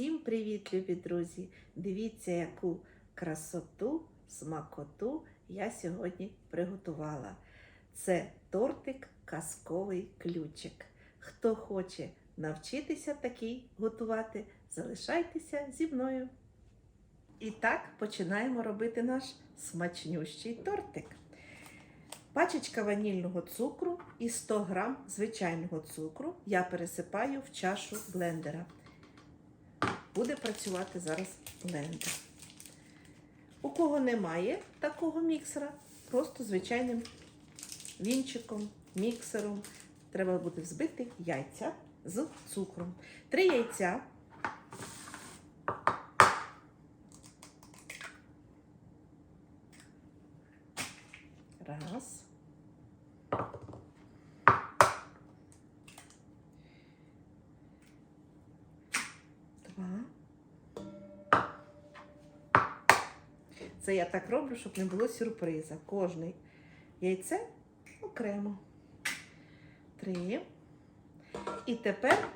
Всім привіт, любі друзі! Дивіться, яку красоту, смакоту я сьогодні приготувала. Це тортик казковий ключик. Хто хоче навчитися такий готувати, залишайтеся зі мною. І так починаємо робити наш смачнющий тортик. Пачечка ванільного цукру і 100 грам звичайного цукру я пересипаю в чашу блендера. Буде працювати зараз блендер. У кого немає такого міксера, просто звичайним вінчиком, міксером треба буде взбити яйця з цукром. Три яйця. Раз. Два. Це я так роблю, щоб не було сюрприза. Кожне яйце окремо. Три. І тепер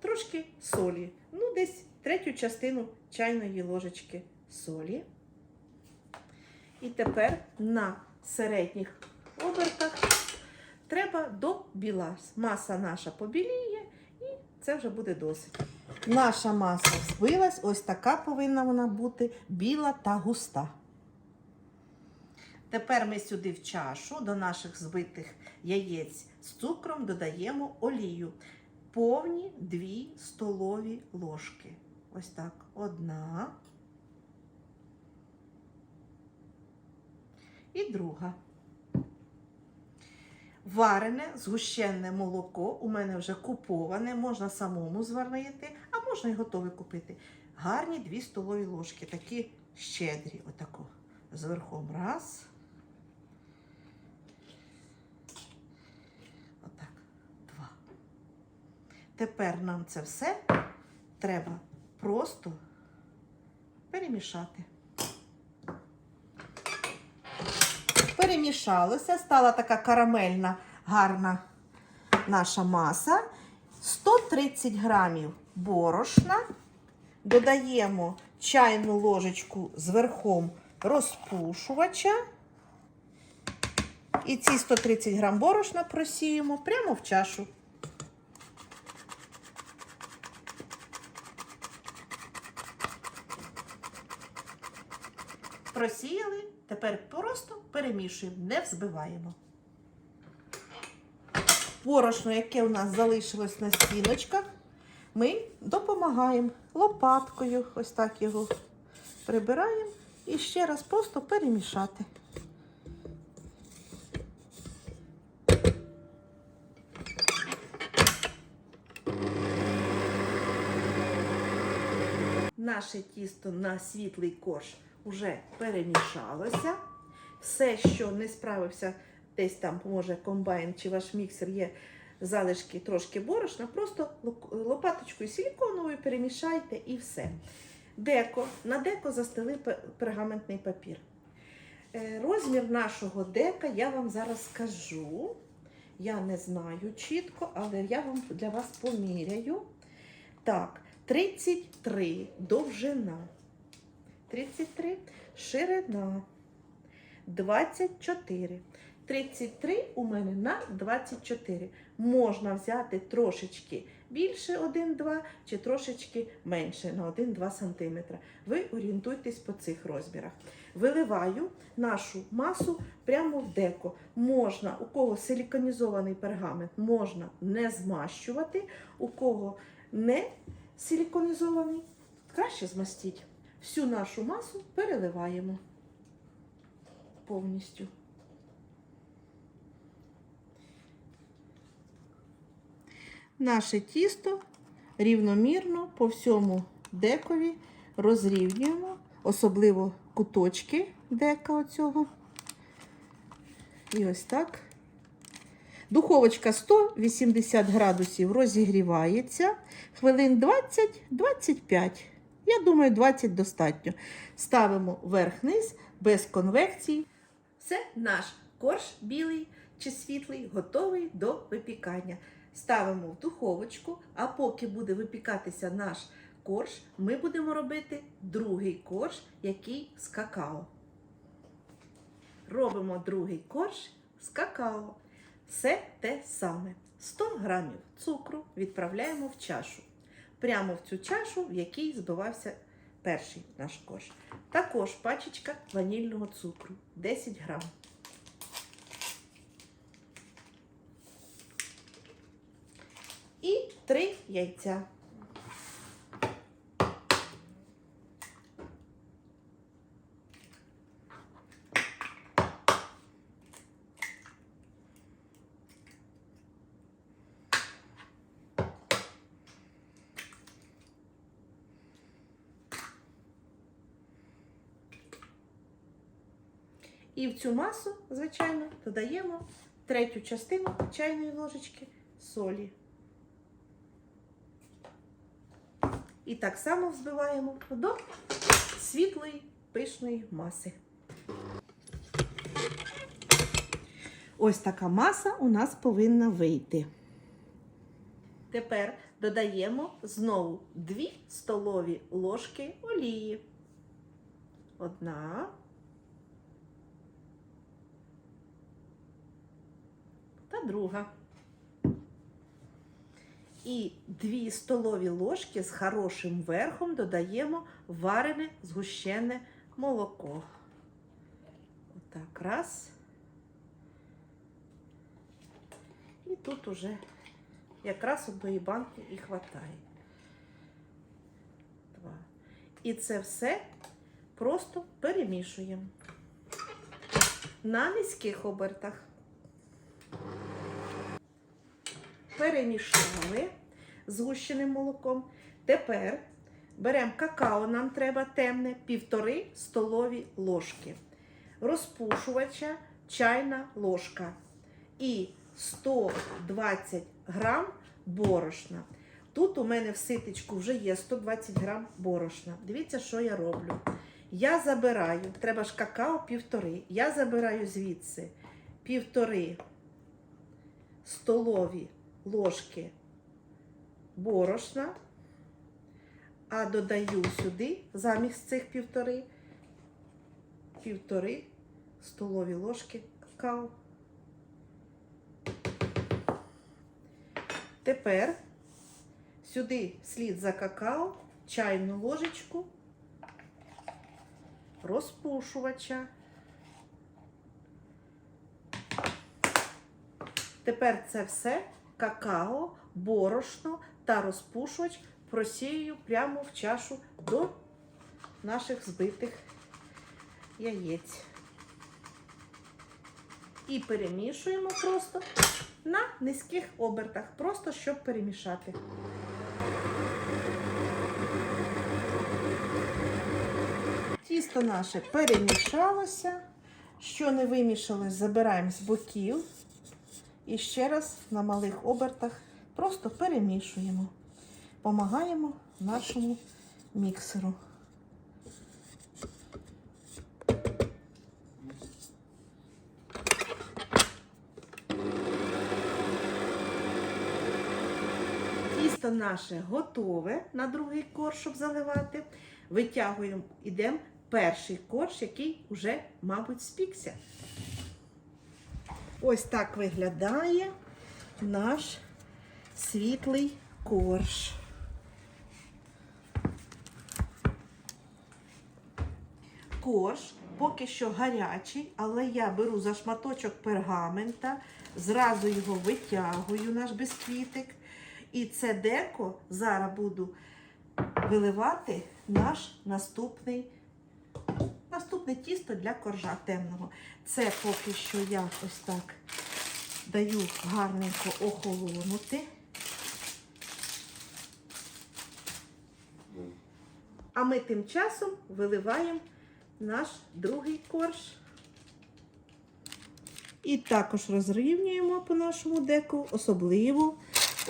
трошки солі. Ну, десь третю частину чайної ложечки солі. І тепер на середніх обертах треба до біла. Маса наша побіліє, і це вже буде досить. Наша маса збилась, ось така повинна вона бути біла та густа. Тепер ми сюди в чашу до наших збитих яєць з цукром додаємо олію. Повні 2 столові ложки. Ось так. Одна. І друга. Варене згущенне молоко у мене вже куповане, можна самому зварити, а можна і готове купити. Гарні 2 столові ложки, такі щедрі, отако. Зверхом раз. Отак. Два. Тепер нам це все треба просто перемішати. Перемішалося, стала така карамельна, гарна наша маса. 130 грамів борошна. Додаємо чайну ложечку з верхом розпушувача. І ці 130 грам борошна просіємо прямо в чашу. Просіяли, тепер просто перемішуємо, не взбиваємо. Порошно, яке у нас залишилось на стіночках, ми допомагаємо лопаткою, ось так його прибираємо і ще раз просто перемішати. Наше тісто на світлий корж вже перемішалося. Все, що не справився, десь там, може, комбайн чи ваш міксер є залишки трошки борошна, просто лопаточкою силіконовою перемішайте і все. Деко, на деко застели пергаментний папір. Е, Розмір нашого дека я вам зараз скажу. Я не знаю чітко, але я вам для вас поміряю. Так, 33 довжина. 33 ширина. 24. 33 у мене на 24. Можна взяти трошечки більше 1-2 чи трошечки менше на 1-2 см. Ви орієнтуйтесь по цих розмірах. Виливаю нашу масу прямо в деко. Можна, у кого силіконізований пергамент, можна не змащувати, у кого не силіконізований, краще змастіть. Всю нашу масу переливаємо повністю. Наше тісто рівномірно по всьому декові розрівнюємо, особливо куточки дека оцього. І ось так. Духовочка 180 градусів розігрівається хвилин 20-25. Я думаю, 20 достатньо. Ставимо верх-низ без конвекції. Все, наш корж білий чи світлий готовий до випікання. Ставимо в духовочку, а поки буде випікатися наш корж, ми будемо робити другий корж, який з какао. Робимо другий корж з какао. Все те саме. 100 грамів цукру відправляємо в чашу. Прямо в цю чашу, в якій збивався перший наш корж. Також пачечка ванільного цукру 10 грам. І 3 яйця. І в цю масу, звичайно, додаємо третю частину чайної ложечки солі. І так само взбиваємо до світлої пишної маси. Ось така маса у нас повинна вийти. Тепер додаємо знову 2 столові ложки олії. Одна. та друга. І 2 столові ложки з хорошим верхом додаємо варене згущене молоко. Отак, раз. І тут уже якраз одної банки і хватає. Два. І це все просто перемішуємо на низьких обертах. Перемішали згущеним молоком. Тепер беремо какао, нам треба темне, півтори столові ложки. Розпушувача чайна ложка. І 120 грам борошна. Тут у мене в ситечку вже є 120 грам борошна. Дивіться, що я роблю. Я забираю, треба ж какао півтори. Я забираю звідси півтори столові ложки борошна, а додаю сюди замість цих півтори, півтори столові ложки какао. Тепер сюди слід за какао чайну ложечку розпушувача. Тепер це все какао, борошно та розпушувач просію прямо в чашу до наших збитих яєць. І перемішуємо просто на низьких обертах, просто щоб перемішати. Тісто наше перемішалося. Що не вимішалось, забираємо з боків. І ще раз на малих обертах просто перемішуємо. Помагаємо нашому міксеру. Тісто наше готове на другий корж, щоб заливати. Витягуємо, ідемо перший корж, який вже, мабуть, спікся. Ось так виглядає наш світлий корж. Корж поки що гарячий, але я беру за шматочок пергамента, зразу його витягую, наш бісквітик. І це деко зараз буду виливати наш наступний Наступне тісто для коржа темного. Це поки що я ось так даю гарненько охолонути. А ми тим часом виливаємо наш другий корж. І також розрівнюємо по нашому деку, особливо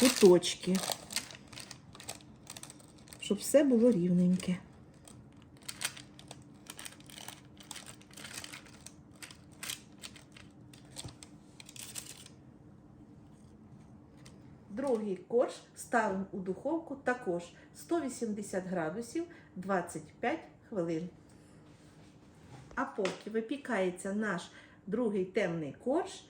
куточки, щоб все було рівненьке. Другий корж ставимо у духовку також 180 градусів 25 хвилин. А поки випікається наш другий темний корж,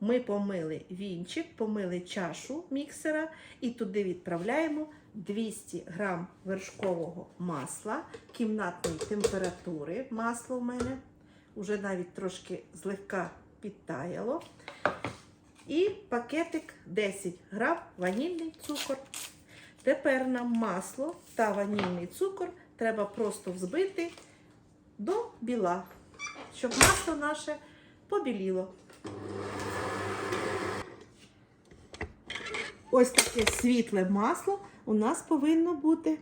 ми помили вінчик, помили чашу міксера і туди відправляємо 200 грам вершкового масла кімнатної температури. Масло в мене вже навіть трошки злегка підтаяло. І пакетик 10 грам ванільний цукор. Тепер нам масло та ванільний цукор треба просто взбити до біла, щоб масло наше побіліло. Ось таке світле масло у нас повинно бути.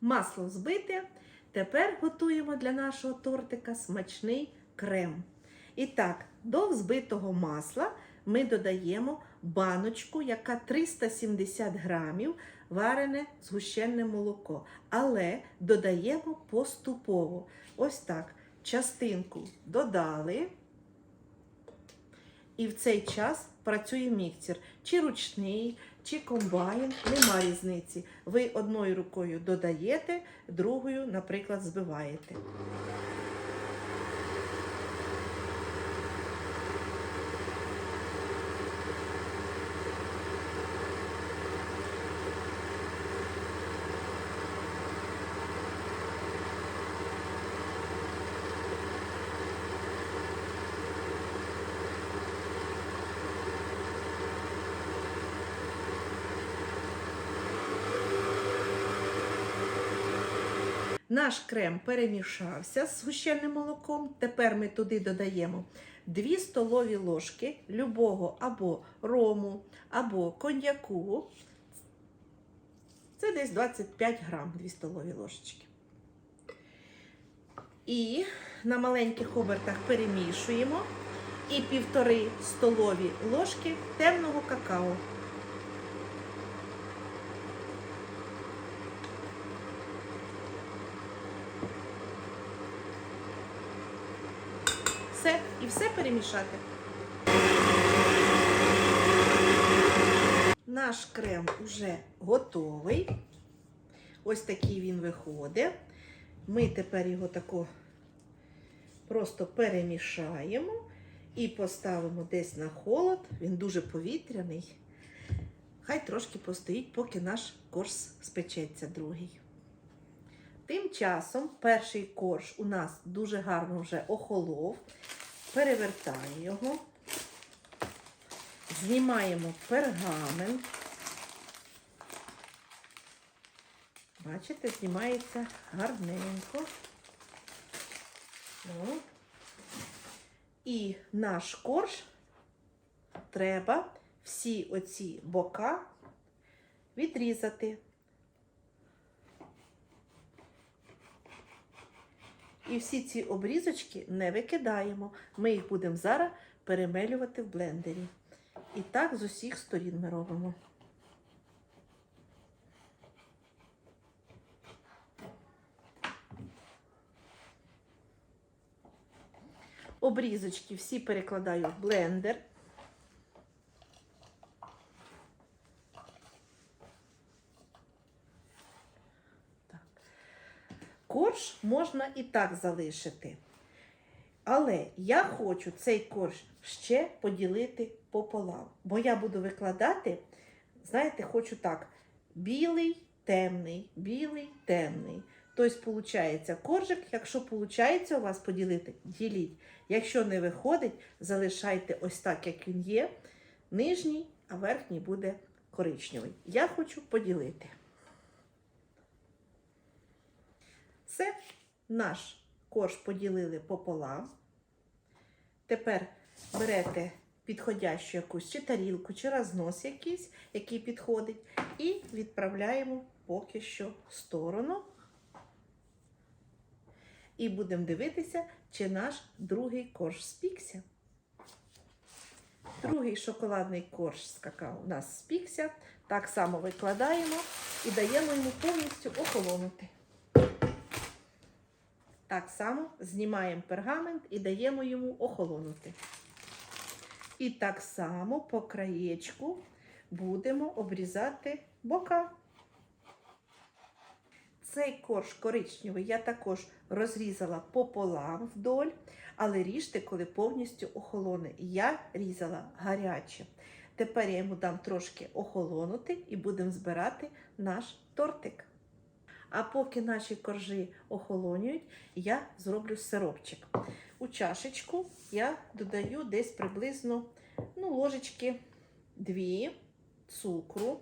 Масло збите. Тепер готуємо для нашого тортика смачний крем. І так, до взбитого масла ми додаємо баночку, яка 370 грамів варене згущене молоко. Але додаємо поступово. Ось так. Частинку додали. І в цей час працює міксер. Чи ручний, чи комбайн, нема різниці. Ви одною рукою додаєте, другою, наприклад, збиваєте. Наш крем перемішався з згущеним молоком. Тепер ми туди додаємо 2 столові ложки любого або рому, або коньяку. Це десь 25 грам, 2 столові ложечки. І на маленьких обертах перемішуємо. І півтори столові ложки темного какао. Все, і все перемішати. Наш крем вже готовий. Ось такий він виходить. Ми тепер його тако просто перемішаємо і поставимо десь на холод. Він дуже повітряний. Хай трошки постоїть, поки наш корж спечеться другий. Тим часом перший корж у нас дуже гарно вже охолов. Перевертаємо його, знімаємо пергамент. Бачите, знімається гарненько. О. І наш корж треба всі оці бока відрізати. І всі ці обрізочки не викидаємо. Ми їх будемо зараз перемелювати в блендері. І так з усіх сторін ми робимо. Обрізочки всі перекладаю в блендер. Корж можна і так залишити. Але я хочу цей корж ще поділити пополам. Бо я буду викладати, знаєте, хочу так: білий, темний, білий, темний. Тобто, виходить, коржик, якщо виходить у вас поділити, діліть. Якщо не виходить, залишайте ось так, як він є. Нижній, а верхній буде коричневий. Я хочу поділити. Все, наш корж поділили пополам. Тепер берете підходящу якусь чи тарілку, чи рознос якийсь, який підходить, і відправляємо поки що в сторону. І будемо дивитися, чи наш другий корж спікся. Другий шоколадний корж з какао у нас спікся. Так само викладаємо і даємо йому повністю охолонути. Так само знімаємо пергамент і даємо йому охолонути. І так само по краєчку будемо обрізати бока. Цей корж коричневий я також розрізала пополам вдоль, але ріжте, коли повністю охолоне. Я різала гаряче. Тепер я йому дам трошки охолонути і будемо збирати наш тортик. А поки наші коржі охолонюють, я зроблю сиропчик. У чашечку я додаю десь приблизно ну, ложечки 2 цукру.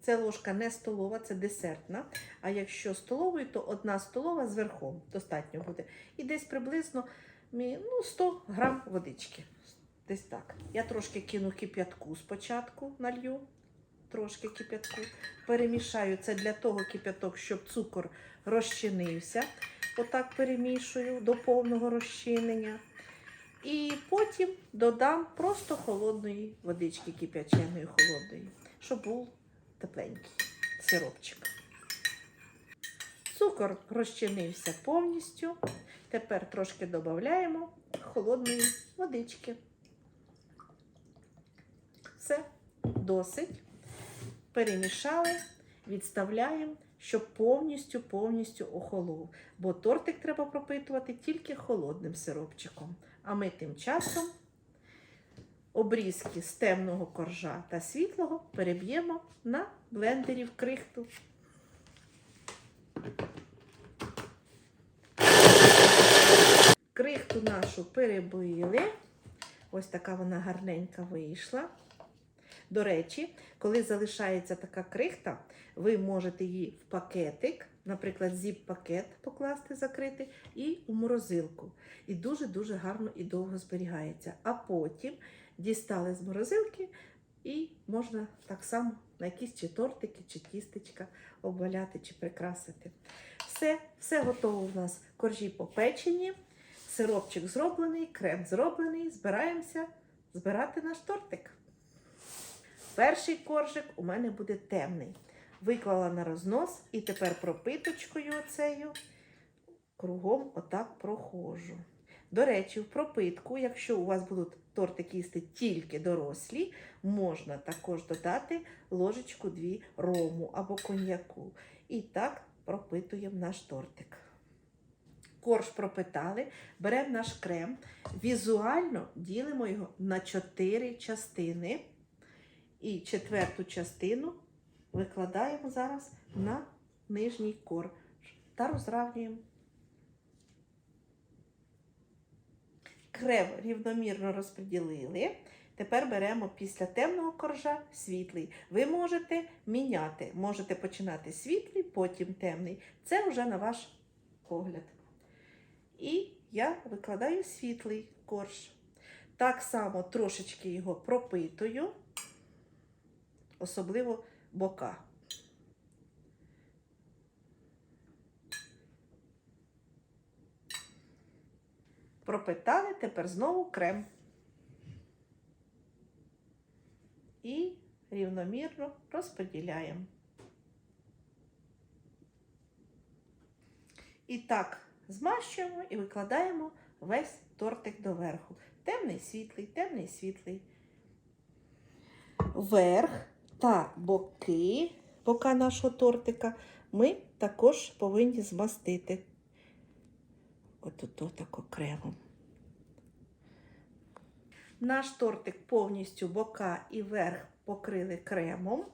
Це ложка не столова, це десертна. А якщо столовою, то одна столова з верхом достатньо буде. І десь приблизно ну, 100 грам водички. Десь так. Я трошки кину кип'ятку спочатку налью, трошки кип'ятку. Перемішаю це для того кип'яток, щоб цукор розчинився. Отак перемішую до повного розчинення. І потім додам просто холодної водички, кип'яченої холодної, щоб був тепленький сиропчик. Цукор розчинився повністю. Тепер трошки додаємо холодної водички. Все, досить. Перемішали, відставляємо, щоб повністю повністю охолов. Бо тортик треба пропитувати тільки холодним сиропчиком. А ми тим часом обрізки з темного коржа та світлого переб'ємо на блендері в крихту. Крихту нашу перебили. Ось така вона гарненька вийшла. До речі, коли залишається така крихта, ви можете її в пакетик, наприклад, зіп-пакет покласти, закрити, і у морозилку. І дуже-дуже гарно і довго зберігається. А потім дістали з морозилки і можна так само на якісь чи тортики, чи тістечка обваляти чи прикрасити. Все, все готово у нас коржі попечені, сиропчик зроблений, крем зроблений. Збираємося збирати наш тортик. Перший коржик у мене буде темний. Виклала на рознос і тепер пропиточкою оцею кругом отак проходжу. До речі, в пропитку, якщо у вас будуть тортики їсти тільки дорослі, можна також додати ложечку дві рому або коньяку. І так пропитуємо наш тортик. Корж пропитали, беремо наш крем, візуально ділимо його на 4 частини. І четверту частину викладаємо зараз на нижній корж та розравнюємо. Крем рівномірно розподілили. Тепер беремо після темного коржа світлий. Ви можете міняти. Можете починати світлий, потім темний. Це вже на ваш погляд. І я викладаю світлий корж. Так само трошечки його пропитую, особливо бока. Пропитали, тепер знову крем. І рівномірно розподіляємо. І так змащуємо і викладаємо весь тортик доверху. Темний світлий, темний світлий. Верх та боки, бока нашого тортика ми також повинні змастити. От так окремо. Наш тортик повністю бока і верх покрили кремом.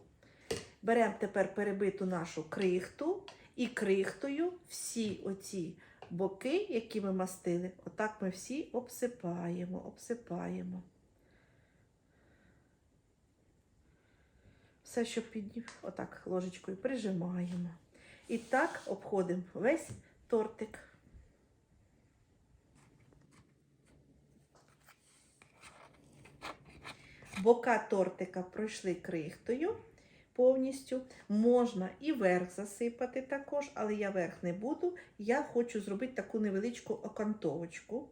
Беремо тепер перебиту нашу крихту і крихтою всі оці боки, які ми мастили, отак ми всі обсипаємо, обсипаємо. Все, що піднів, отак ложечкою прижимаємо. І так обходимо весь тортик. Бока тортика пройшли крихтою повністю. Можна і верх засипати також, але я верх не буду. Я хочу зробити таку невеличку окантовочку.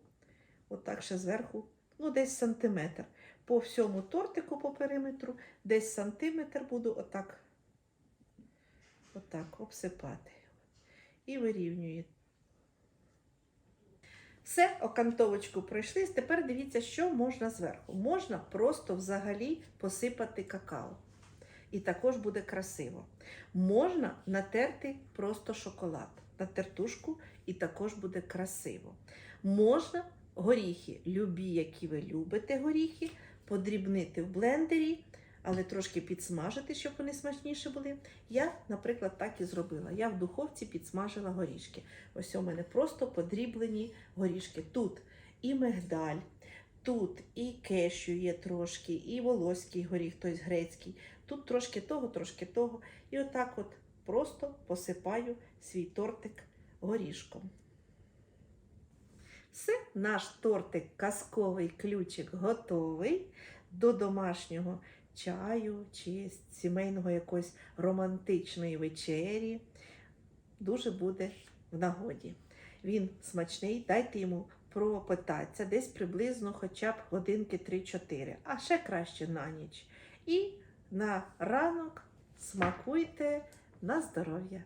Отак ще зверху, ну, десь сантиметр. По всьому тортику по периметру, десь сантиметр буду отак, отак обсипати. І вирівнюю. Все, окантовочку пройшли. Тепер дивіться, що можна зверху. Можна просто взагалі посипати какао. і також буде красиво. Можна натерти просто шоколад на тертушку, і також буде красиво. Можна горіхи, любі, які ви любите горіхи, подрібнити в блендері, але трошки підсмажити, щоб вони смачніші були. Я, наприклад, так і зробила. Я в духовці підсмажила горішки. Ось у мене просто подріблені горішки. Тут і мигдаль, тут і кешю є трошки, і волоський горіх, тобто грецький. Тут трошки того, трошки того. І отак от просто посипаю свій тортик горішком. Все, наш тортик казковий ключик готовий до домашнього чаю чи сімейного якоїсь романтичної вечері. Дуже буде в нагоді. Він смачний, дайте йому пропитатися десь приблизно хоча б годинки 3-4, а ще краще на ніч. І на ранок смакуйте на здоров'я.